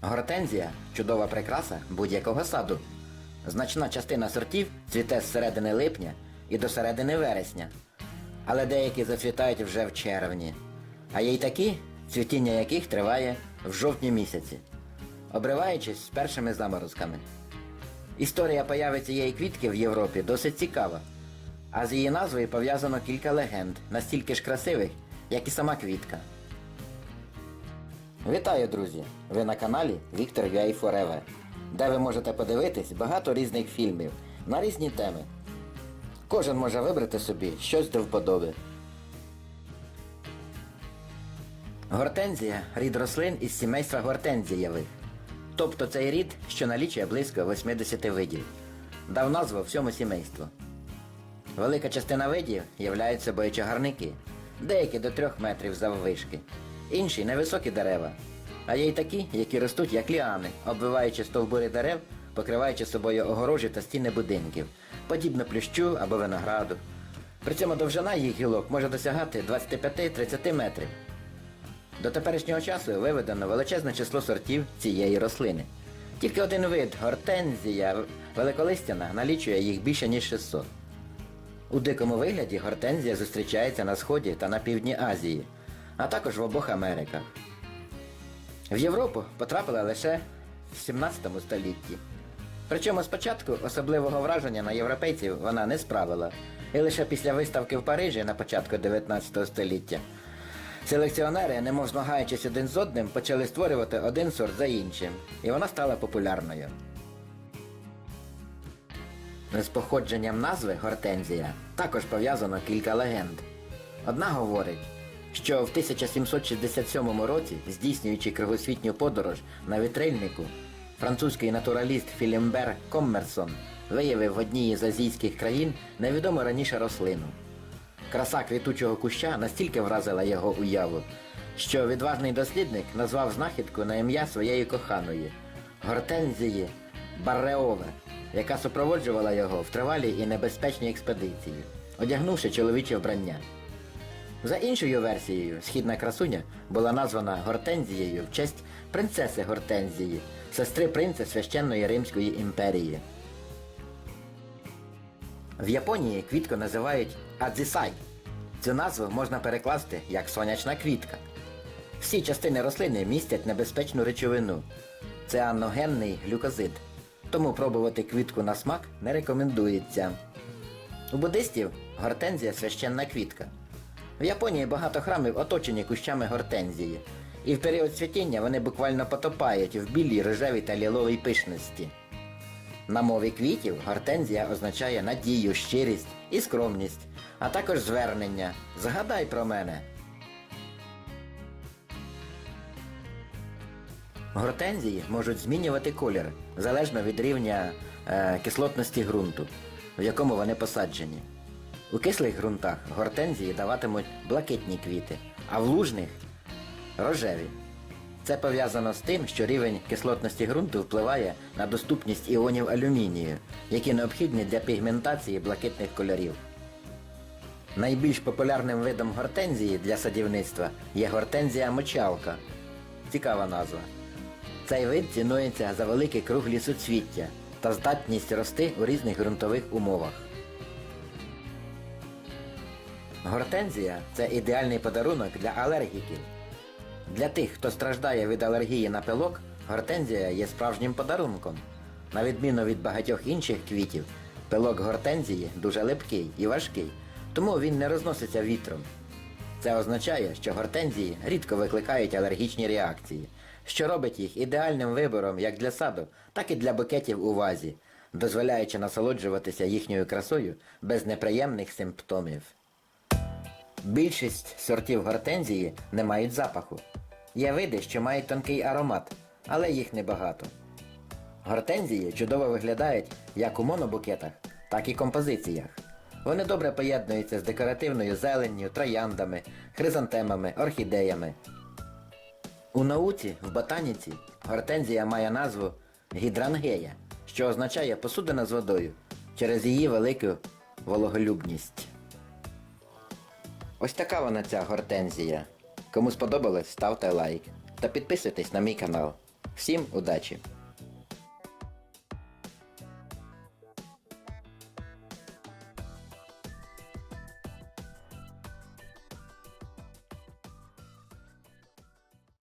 Гортензія чудова прикраса будь-якого саду. Значна частина сортів цвіте з середини липня і до середини вересня. Але деякі зацвітають вже в червні. А є й такі, цвітіння яких триває в жовтні місяці, обриваючись з першими заморозками. Історія появи цієї квітки в Європі досить цікава. А з її назвою пов'язано кілька легенд, настільки ж красивих, як і сама квітка. Вітаю, друзі! Ви на каналі Віктор Вяй Фореве, де ви можете подивитись багато різних фільмів на різні теми. Кожен може вибрати собі щось до вподоби. Гортензія рід рослин із сімейства гортензієвих. Тобто цей рід, що налічує близько 80 видів, дав назву всьому сімейству. Велика частина видів являють собою чагарники, деякі до трьох метрів заввишки, інші невисокі дерева, а є й такі, які ростуть як ліани, обвиваючи стовбури дерев, покриваючи собою огорожі та стіни будинків, подібно плющу або винограду. При цьому довжина їх гілок може досягати 25-30 метрів. До теперішнього часу виведено величезне число сортів цієї рослини. Тільки один вид гортензія великолистяна налічує їх більше ніж 600. У дикому вигляді гортензія зустрічається на сході та на півдні Азії, а також в обох Америках. В Європу потрапила лише в 17 столітті. Причому спочатку особливого враження на європейців вона не справила, і лише після виставки в Парижі на початку 19 століття селекціонери, немов змагаючись один з одним, почали створювати один сорт за іншим, і вона стала популярною. З походженням назви гортензія також пов'язано кілька легенд. Одна говорить, що в 1767 році, здійснюючи кругосвітню подорож на вітрильнику, французький натураліст Філімбер Коммерсон виявив в одній із азійських країн невідому раніше рослину. Краса квітучого куща настільки вразила його уяву, що відважний дослідник назвав знахідку на ім'я своєї коханої гортензії Барреове, яка супроводжувала його в тривалій і небезпечній експедиції, одягнувши чоловіче вбрання. За іншою версією, східна красуня була названа Гортензією в честь принцеси Гортензії, сестри принца священної Римської імперії. В Японії квітку називають адзісай. Цю назву можна перекласти як сонячна квітка. Всі частини рослини містять небезпечну речовину. Це аногенний глюкозид. Тому пробувати квітку на смак не рекомендується. У буддистів гортензія священна квітка. В Японії багато храмів оточені кущами гортензії, і в період цвітіння вони буквально потопають в білій, рожевій та ліловій пишності. На мові квітів гортензія означає надію, щирість і скромність, а також звернення. Згадай про мене. Гортензії можуть змінювати колір залежно від рівня е, кислотності ґрунту, в якому вони посаджені. У кислих ґрунтах гортензії даватимуть блакитні квіти, а в лужних рожеві. Це пов'язано з тим, що рівень кислотності ґрунту впливає на доступність іонів алюмінію, які необхідні для пігментації блакитних кольорів. Найбільш популярним видом гортензії для садівництва є гортензія мочалка. Цікава назва. Цей вид цінується за великі круглі суцвіття та здатність рости у різних ґрунтових умовах. Гортензія це ідеальний подарунок для алергіків. Для тих, хто страждає від алергії на пилок, гортензія є справжнім подарунком. На відміну від багатьох інших квітів, пилок гортензії дуже липкий і важкий, тому він не розноситься вітром. Це означає, що гортензії рідко викликають алергічні реакції, що робить їх ідеальним вибором як для саду, так і для букетів у вазі, дозволяючи насолоджуватися їхньою красою без неприємних симптомів. Більшість сортів гортензії не мають запаху. Є види, що мають тонкий аромат, але їх небагато. Гортензії чудово виглядають як у монобукетах, так і композиціях. Вони добре поєднуються з декоративною зеленню, трояндами, хризантемами, орхідеями. У науці, в ботаніці, гортензія має назву гідрангея, що означає посудина з водою через її велику вологолюбність. Ось така вона ця гортензія. Кому сподобалось, ставте лайк та підписуйтесь на мій канал. Всім удачі!